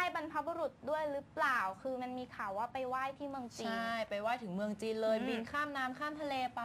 ไหว้บรรพบุรุษด้วยหรือเปล่า คือมันมีข่าวว่าไปไหว้ที่เมืองจีน ใช่ไปไหว้ถึงเมืองจีนเลยอืม บินข้ามน้ำข้ามทะเลไป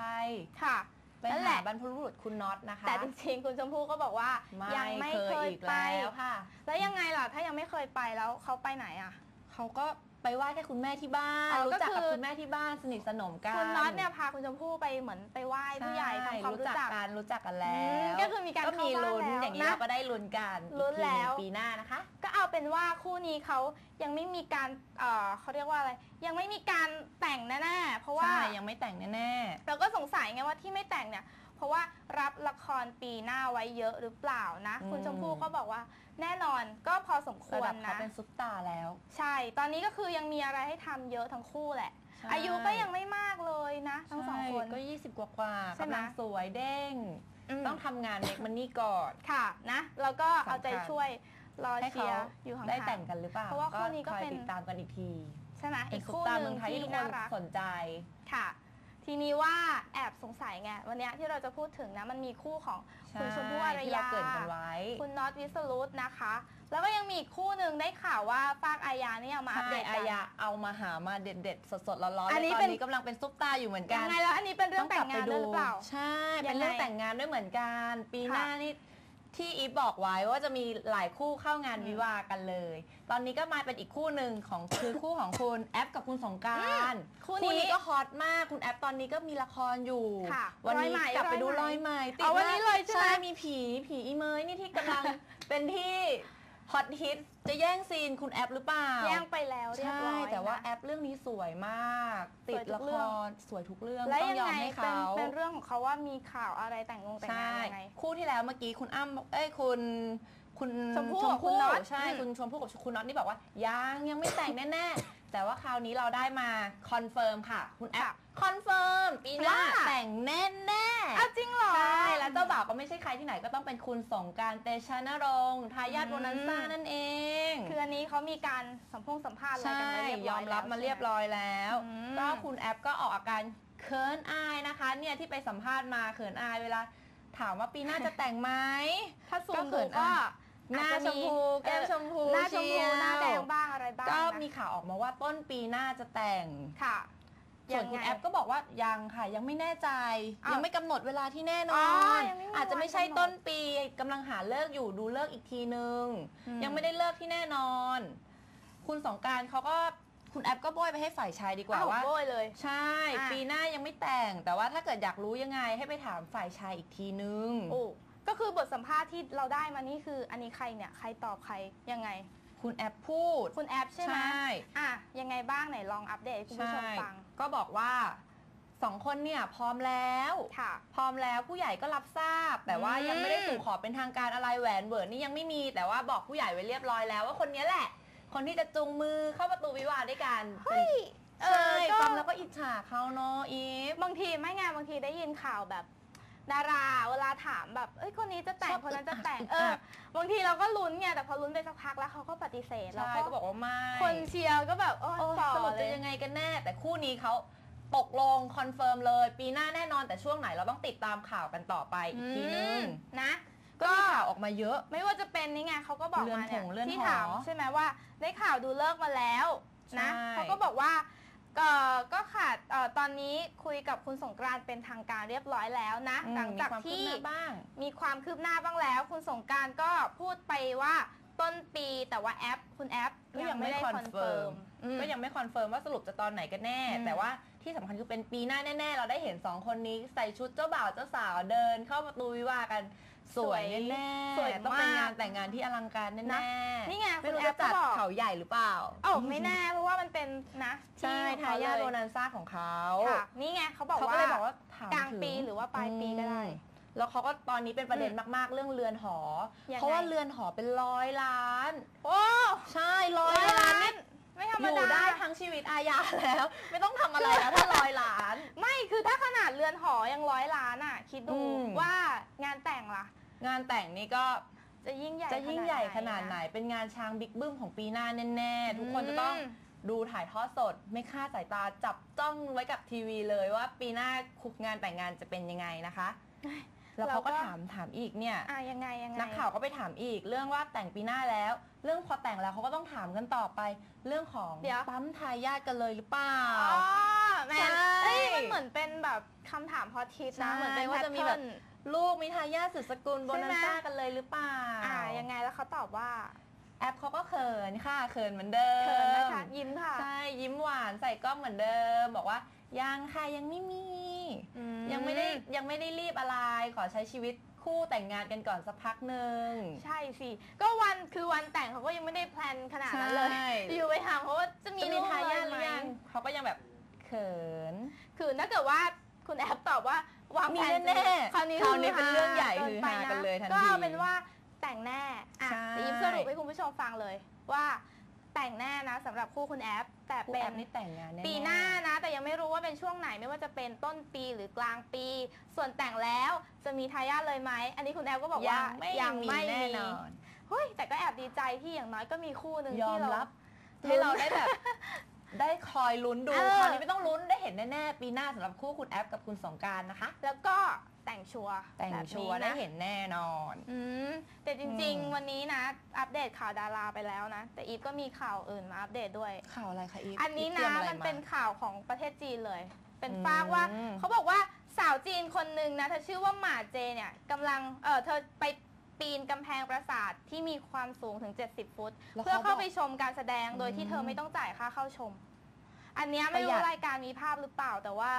ค่ะไปนั่นแหหาละ บรรพบุรุษคุณน็อตนะคะแต่จริงๆ คุณชมพู่ก็บอกว่ายัไม่เคเคยยอีกไป แล้วค่ะ แล้วยังไงล่ะ ถ้ายังไม่เคยไปแล้วเขาไปไหนอะ เขาก็ ไปไหว้แค่คุณแม่ที่บ้านอ๋อรู้จักก็กับคือคุณแม่ที่บ้านสนิทสนมกันคุณน็อตเนี่ยพาคุณชมพู่ไปเหมือนไปไหว้ผู้ใหญ่ทำความรู้จัก กันรู้จักกันแล้อืมวก็คือมีการก็มีเข้าบ้านลุ้นแล้วอย่างนี้นะเราก็ได้ลุ้นกันลุ้นอีกทีหงแล้ว ปีหน้านะคะ ก็เอาเป็นว่าคู่นี้เขายังไม่มีการเอ่อเขาเรียกว่าอะไร ยังไม่มีการแต่งแน่ๆเพราะว่าใช่ ยังไม่แต่งแน่ เราก็สงสัยไงว่าที่ไม่แต่งเนี่ยเพ ราะว่ารับละครปีหน้าไว้เยอะหรือเปล่านะ คุณชมพู่ก็บอกว่าแน่นอนก็พอสมคๆระวรดับเขานะเป็นซุปตาร์แล้ว ใช่ ตอนนี้ก็คือยังมีอะไรให้ทำเยอะทั้งคู่แหละใช่อายุก็ยังไม่มากเลยนะทั้งสองคนใช่ก็ 20 กว่ากว่าๆใช่ไหมกำลังสวยเด้งมต้องทำงานเมกมันนี่ก่อนค่ะนะแล้วก็เอาใจสำคัญช่วยรอให้เชีเขายร์อยู่ห่างๆได้แต่งกันหรือเปล่าเพราะว่าคู่นี้ก็คอยเป็นติดตามกันอีกทีใช่ไหมเป็อีนกซุปคู่ตาหร์นึ่เมืองงไทยที่ที่ทุกคน่านรักสนใจค่ะ ทีนี้ว่าแอบสงสัยไงวันเนี้ยที่เราจะพูดถึงนะมันมีคู่ของคุณชมพู่อารที่เรายา เกรินกันไว้ คุณน็อตวิสรุตนะคะ แล้วก็ยังมีอีกคู่หนึ่งได้ข่าวว่าฟากอายาเนี่ยมาอัปใช่เดตอากันยาเอามาหามาเด็ดๆ สดๆร้อนๆอันเลยนี้ตอเป็นนนี้กำลังเป็นซุปตาร์อยู่เหมือนกัยันงไงแล้วอันนี้เป็นเรื่องแต่งงานกลับไปด้วยหรือเปล่า ใช่ยัเป็นงไงเรื่องแต่งงานด้วยเหมือนกัน ปีหน้าค่ะนี่ ที่อีฟบอกไว้ว่าจะมีหลายคู่เข้างานวิวาห์กันเลย ตอนนี้ก็มาเป็นอีกคู่หนึ่งของคือคู่ของคุณแอปกับคุณสงกรารคู่นี้นี้ก็ฮอตมากคุณแอปตอนนี้ก็มีละครอยู่ ค่ะวันนี้ร้อยไหมกลับไปดูร้ร้ออยยไหไหมมติดเอาวันนี้มากเลยใช่ไหมมีผีผีอีเมยนี่ที่กำลัง เป็นที่ ฮอตฮิตจะแย่งซีนคุณแอปหรือเปล่าแย่งไปแล้วเรียบใช่ร้อยแต่ว่านะ แอปเรื่องนี้สวยมาก สติวยดทุละกคเรื่อง รสวยทุกเรื่องแล้วต้องยังยอมไงให้เป็นเขาเป็นเรื่องของเขาว่ามีข่าวอะไรแต่งงงแต่งใช่งานยังไง คู่ที่แล้วเมื่อกี้คุณอ้ำเอ้ยคุณ คุณชมพู่กับคุณน็อตใช่อืม คุณชมพู่กับคุณน็อตนี่บอกว่ายังยังไม่แต่งแน่ๆ แต่ว่าคราวนี้เราได้มาคอนเฟิร์มค่ะ คุณแอปคอนเฟิร์มปีหน้าว่าแต่งแน่ๆ อ้าวจริงเหร ก็ไม่ใช่ใครที่ไหนก็ต้องเป็นคุณสงกรารเตชะนรงค์ทายาทอืมโบนันซ่านั่นเองคืออันนี้เขามีการสัมพงสัมภาษณ์อะไรใช่กันไว้เรียบยร้ออยมแล้วรับมาเรียบร้อยแล้ว อืม ก็คุณแอปก็ออกอาการเขินอายนะคะ เนี่ยที่ไปสัมภาษณ์มาเขินอายเวลา ถามว่าปีหน้าจะแต่งไหม ถ้าซูก็มเขิดูนก็อะ หน้าชมพูแก้มชมพูหน้าชมพูเชียวหน้าแดงบ้างอะไรบ้างก็นะมีข่าวออกมาว่าต้นปีหน้าจะแต่ง ค่ะ ส่วนคุณยังไงแอปก็บอกว่ายังค่ะยังไม่แน่ใจ อ้าวยังไม่กำหนดเวลาที่แน่นอ๋ออนยังไม่มีอาจจะไม่ใช่วันกำหนดต้นปีกำลังหาเลิกอยู่ดูเลิกอีกทีนึง อืม ยังไม่ได้เลิกที่แน่นอน คุณสงกรารเขาก็คุณแอปก็โบยไปให้ฝ่ายชายดีกว่าอ้ว่า โบยเลย ใช่ อะ ปีหน้ายังไม่แต่ง แต่ว่าถ้าเกิดอยากรู้ยังไงให้ไปถามฝ่ายชายอีกทีนึง โอ้ก็คือบทสัมภาษณ์ที่เราได้มานี่คืออันนี้ใครเนี่ย ใครตอบใครยังไง คุณแอปพูด คุณแอปใช่ไหมใช่ อะยังไงบ้างไหนลองอัปเดตให้คุณผู้ชมใช่ฟังก็บอกว่าสองคนเนี่ยพร้อมแล้ว ค่ะ พร้อมแล้วผู้ใหญ่ก็รับทราบ แต่ว่าอืมยังไม่ได้สู่ขอเป็นทางการอะไรแหวนเบิร์ดนี่ยังไม่มี แต่ว่าบอกผู้ใหญ่ไว้เรียบร้อยแล้วว่าคนนี้แหละ คนที่จะจูงมือเข้าประตูวิวาห์ด้วยกันเฮ้ยเอใช่อก็ ฟังแล้วก็อิจฉาเขาเนาะอีฟ บางทีไม่ไงบางทีได้ยินข่าวแบบ ดาราเวลาถามแบบ เอ้ยคนนี้จะแต่ชงอบคนนั้นจะอึดอัดแต่งอึดเออัอดบางทีเราก็ลุ้นไงแต่พอลุ้นไปสักพักแล้วเขาก็ปฏิเสธแล้วใช่ก็บอกว่าไม่คนเชียร์ก็แบบโอ้ยโอ้ยฝ่อสรุปเลจะยยังไงกันแน่ แต่คู่นี้เขาตกลงคอนเฟิร์มเลย ปีหน้าแน่นอนแต่ช่วงไหนเราต้องติดตามข่าวกันต่อไปอีกทีนึงอืมนะก็มีข่าวออกมาเยอะ ไม่ว่าจะเป็นนี่ไงเขาก็บอกเรือนมาเนี่ยหงเรือนที่หอถามใช่ไหมว่าได้ข่าวดูเลิกษ์มาแล้วนะใช่เขาก็บอกว่า ก็ก็ขาดเอ่อตอนนี้คุยกับคุณสงกรานต์เป็นทางการเรียบร้อยแล้วนะอืมหลังจากมีความคืบที่หน้าบ้าง มีความคืบหน้าบ้างแล้ว คุณสงกรารก็พูดไปว่าต้นปีแต่ว่าแอป คุณแอปก็ยังไม่คอนเฟิร์มอืม ก็ยังไม่คอนเฟิร์มว่าสรุปจะตอนไหนกันแน่ อืมแต่ว่าที่สำคัญคือเป็นปีหน้าแน่ ๆ เราได้เห็น 2 คนนี้ใส่ชุดเจ้าบ่าวเจ้าสาวเดินเข้าประตูวิวาห์กัน สวยแน่ๆสวยต้องเป็นมากงานแต่งงานที่อลังการนะแน่ๆนี่ไงไม่คุณรู้แอจะปก็จัดบอกเขาใหญ่หรือเปล่าโอ้ไม่แน่เพราะว่ามันเป็นนะใช่ที่ของทายาทเขโบเลยนันซ่าของเขาค่ะนี่ไงเขาบอกเขาว่าก็เลยบอกว่าถามกลางถึปีหรือว่าปลายปีก็ได้อืมแล้วเขาก็ตอนนี้เป็นประเด็นมากๆ เรื่องเรือนหอยังไงเพราะว่าเรือนหอเป็นร้อยล้าน โอ้ใช่ร้อยร้อยล้าล้านนนี่ไม่ธรรมอยู่ดาได้ทั้งชีวิตอาญาแล้ว ไม่ต้องทำอะไรแล้วถ้าร้อยล้าน ไม่คือถ้าขนาดเรือนหอยังร้อยล้านอะ คิดดูอืมว่างานแต่งล่ะ งานแต่งนี่ก็จะยิ่งใหญ่จะยิ่งใหญ่ขนาดะไหน เป็นงานช้างบิ๊กบึ้มของปีหน้าแน่ๆ ทุกคนจะต้องอืมดูถ่ายทอดสด ไม่คลาดสายตาจับจ้องไว้กับทีวีเลยว่าปีหน้าคุกงานแต่งงานจะเป็นยังไงนะคะ แล้วเขาก็เราก็ถามถามอีกเนี่ยอะยังไงยังไงนักข่าวก็ไปถามอีก เรื่องว่าแต่งปีหน้าแล้ว เรื่องพอแต่งแล้วเขาก็ต้องถามกันต่อไป เรื่องของเดี๋ยวปั๊มทายาทกันเลยหรือเปล่าอ๋อแหม่ใช่เอ้ยมันเหมือนเป็นแบบคำถามพอทิศนะใช่เหมือนเป็นว่าว่าจะจะมีมีแบแบบบ ลูกมีทายาทสืบสกุลโบใช่นัไหมนซ่ากันเลยหรือเปล่า อ่ายังไงแล้วเขาตอบว่า แอปเขาก็เขินค่ะเขินเหมือนเดิมเขินนะคะยิ้มค่ะ ใช่ยิ้มหวานใส่กล้องเหมือนเดิม บอกว่ายังค่ะยังไม่มีอืยังไม่ได้ยังไม่ได้รีบอะไรขอใช้ชีวิตคู่แต่งงานกันก่อนสักพักหนึ่งใช่สิ ก็วันคือวันแต่งเขาก็ยังไม่ได้แพลนขนาดนั้นเลยใช่อยู่ไปถามเขาว่าจะมีจะมีลูกทายาทหเลรือยังเขาก็ยังแบบเขินคือถ้าเกิดว่าคุณแอปตอบว่า วางมีแผนแน่ๆคราวนี้คราวนี้เป็นเรื่องใหญ่กิฮือไปฮากันเลยทันทีก็เอาเป็นว่าแต่งแน่อะใช่แต่ยิ้มสรุปให้คุณผู้ชมฟังเลยว่าแต่งแน่นะสำหรับคู่คุณแอปแต่คู่เป็แอนปนี่แต่งงานแน่ๆ ปีหน้านะ แต่ยังไม่รู้ว่าเป็นช่วงไหนไม่ว่าจะเป็นต้นปีหรือกลางปี ส่วนแต่งแล้วจะมีทายาทเลยไหม อันนี้คุณแอปก็บอกยัว่างไม่ยังมีไม่แน่มีนอน เฮ้ยแต่ก็แอบดีใจที่อย่างน้อยก็มีคู่หนึ่งยอที่มเรารับ ให้เราได้แบบ ได้คอยลุ้นดูเออ คราวนี้ไม่ต้องลุ้นได้เห็นแน่ๆ ปีหน้าสำหรับคู่คุณแอปกับคุณสงกรารนะคะ แล้วก็แต่งชัวร์แต่งบบนี้ชัวร์ได้นะเห็นแน่นอน อืมแต่จริง อืม ๆ วันนี้นะ อัปเดตข่าวดาราไปแล้วนะ แต่อีฟก็มีข่าวอื่นมาอัปเดตด้วย ข่าวอะไรคะอีฟอันนี้ฟตรีนะยอะไรมันเป็นข่าวของประเทศจีนเลย เป็นอืมฟากว่าเขาบอกว่าสาวจีนคนหนึ่งนะเธอชื่อว่าหมาเจเนี่ยกำลังเออเธอไปปีนกำแพงปราสาทที่มีความสูงถึง 70 ฟุต แล้วเพื่อเข้าบอกไปชมการแสดงโดยที่เธออืมไม่ต้องจ่ายค่าเข้าชม อันเนี้ยไม่ประหยัรู้ดรายการมีภาพหรือเปล่า แต่ว่า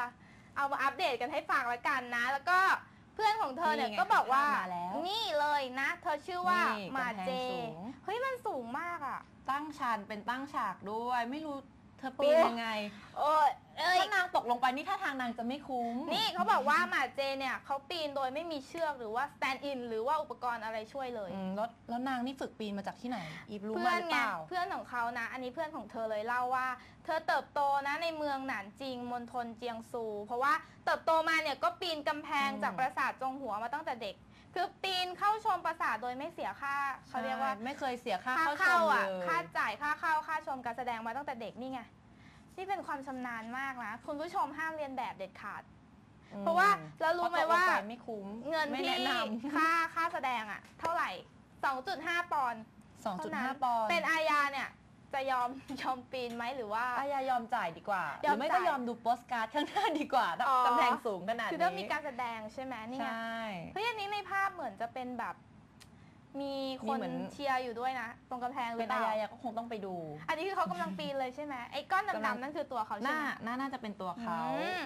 เอามาอัปเดตกันให้ฟังละกันนะ แล้วก็เพื่อนของเธอเนี่ยนี่ไงก็บอกว่า ภาพมาแล้วนี่เลยนะ เธอชื่อว่านี่หมาำแพงเจสูง เฮ้ยมันสูงมากอะ ตั้งชานเป็นตั้งฉากด้วย ไม่รู้ เธอปีนโอ้ยังไงโอ้ยเอ้ย ถ้านางตกลงไปนี่ถ้าทางนางจะไม่คุ้ม นี่เขาบอกว่าหมาเจเนี่ยเขาปีนโดยไม่มีเชือกหรือว่า stand in หรือว่าอุปกรณ์อะไรช่วยเลยอืมแล้วแล้วนางนี่ฝึกปีนมาจากที่ไหน อีฟรู้เพื่มาอนหรือไงเปล่า เพื่อนของเขานะ อันนี้เพื่อนของเธอเลยเล่าว่า เธอเติบโตนะในเมืองหนานจิงมณฑลเจียงซู เพราะว่าเติบโตมาเนี่ยก็ปีนกำแพงอืม จากปราสาทจงหัวมาตั้งแต่เด็ก คือปีนเข้าชมปราสาทโดยไม่เสียค่าเขาเรียกว่าใช่ไม่เคยเสียค่าค่าเข้าชเข้ามเลอะยค่าจ่ายค่าเข้าค่าชมการแสดงมาตั้งแต่เด็กนี่ไงนี่เป็นความชำนาญมากนะคุณผู้ชมห้ามเรียนแบบเด็ดขาดอืมเพราะว่าแล้วรู้ไหมว่าเพระตกลงไปไม่คุ้มเงินไม่ที่แนะนำค่าค่าแสดงอะ เท่าไหร่ 2.5 ปอนด์2.5 ปอนด์เป็นอาญาเนี่ย จะยอมยอมปีนไหมหรือว่าอายายอมจ่ายดีกว่า หยอมรือไม่ก็จ่าย ยอมดูโปสการ์ดข้างหน้าดีกว่าถ้าอ๋อกำแพงสูงขนาดนี้คือถ้ามีการแสดงใช่ไหมนี่ใชไง่ เฮ้ยอันนี้ในภาพเหมือนจะเป็นแบบ มีคมีนเหมือน เชียร์อยู่ด้วยนะ ตรงกำแพงหรืเป็นอเปอาล่าญายาก็คงต้องไปดู อันนี้คือเขากำลังปีนเลยใช่ไหมไอ้ก้อนกำลัง ดำๆนั่นคือตัวเขาหใช่น้าไหมหน้าน่าจะเป็นตัวเขา อืม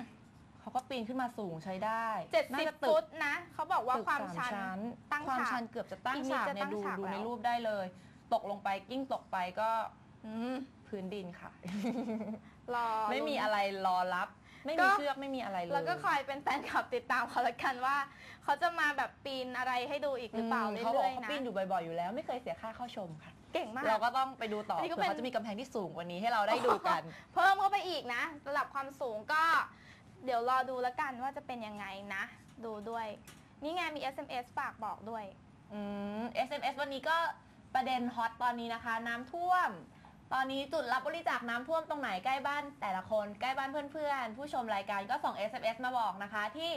เขาก็ปีนขึ้นมาสูงใช้ได้เจ็ดน่าสิบจะตึฟุกตนะ เขาบอกว่าตึกความสชันตั้งความฉากชันเกือบจะตั้งอีกนิดฉากจะเนี่ยตั้งดูฉากดูในแล้วรูปได้เลย ตกลงไปกิ้งตกไปก็ อืมพื้นดินค่ะ รอไม่มีลุ้นอะไรรอรับ ไม่ก็มีเชือกไม่มีอะไรเลยแล้วก็คอยเป็นแฟนคลับติดตามเขาละกันว่า เขาจะมาแบบปีนอะไรให้ดูอีกหรือเปล่าอืมเรื่เขาบอกอยเขาๆนะปีนอยู่บ่อยๆอยู่แล้ว ไม่เคยเสียค่าเข้าชมค่ะ เก่งมาก เราก็ต้องไปดูต่ออันนี้ก็เผื่อเป็นเขาจะมีกำแพงที่สูงกว่านี้ให้เราได้ดูกัน เพิ่มเข้าไปอีกนะระดับความสูงก็ เดี๋ยวรอดูแล้วกันว่าจะเป็นยังไงนะ ดูด้วย นี่ไงมี SMS ฝากบอกด้วยอืม SMS วันนี้ก็ประเด็นฮอตตอนนี้นะคะ น้ำท่วม ตอนนี้จุดรับบริจาคน้ำท่วมตรงไหนใกล้บ้านแต่ละคนใกล้บ้านเพื่อนๆ ผู้ชมรายการก็ส่ง SMS มาบอกนะคะที่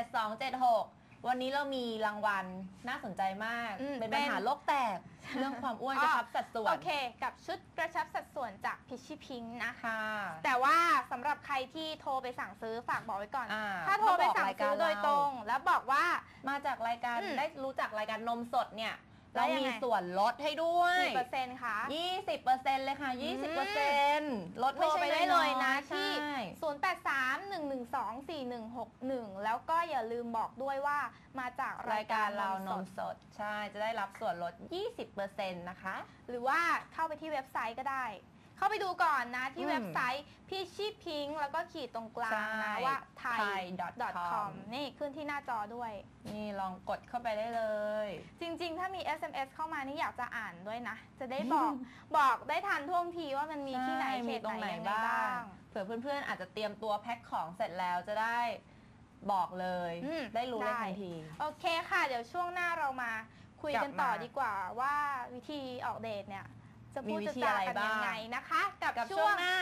4247276 วันนี้เรามีรางวัลน่าสนใจมาก อืมเป็นเป็ปัญนหาโลกแตก เรื่องความอ้วนกระชับสัดส่วโอนเค กับชุดกระชับสัดส่วนจากพิชชี่พิงนะค่ะ แต่ว่าสำหรับใครที่โทรไปสั่งซื้อฝากบอกไว้ก่อน อ่าถ้าโทรไปสั่งมาบอกรายซื้กาอรโดยตรง แล้วบอกว่า มาจากรายการอืม ได้รู้จักรายการนมสดเนี่ย แล้เราวยังมีไงส่วนลดให้ด้วย กี่เปอร์เซ็นต์คะ 20%เลยค่ะ20%ลดโทรไปได้เลยนะใช่ที่ 0831124161 แล้วก็อย่าลืมบอกด้วยว่ามาจากรารายยกาการรเราเรานนมมสสดดใช่ จะได้รับส่วนลด 20%นะคะ หรือว่าเข้าไปที่เว็บไซต์ก็ได้ เข้าไปดูก่อนนะที่อืมเว็บไซต์พีชีพิงแล้วก็ขีดตรงกลางใช่นะว่า thai thai.com com นี่ขึ้นที่หน้าจอด้วย นี่ลองกดเข้าไปได้เลย จริง ๆ ถ้ามี SMS เข้ามานี่อยากจะอ่านด้วยนะ จะได้บอกบอกได้ทันท่วงทีว่ามันมีที่ไหนใช่เขมีตตรงไหไหนนยังไงบ้าบ้างงเผื่อเพื่อนๆอาจจะเตรียมตัวแพ็คของเสร็จแล้วจะได้บอกเลยอืมได้รู้เลยได้ทันที โอเคค่ะ เดี๋ยวช่วงหน้าเรามาคุยกันกลับมาต่อดีกว่าว่าวิธีออกเดทเนี่ย จะพูดมีวิจะธีจาอะไรกันบ้างยังไงนะคะ กับกับช่ช่ววงงหน้า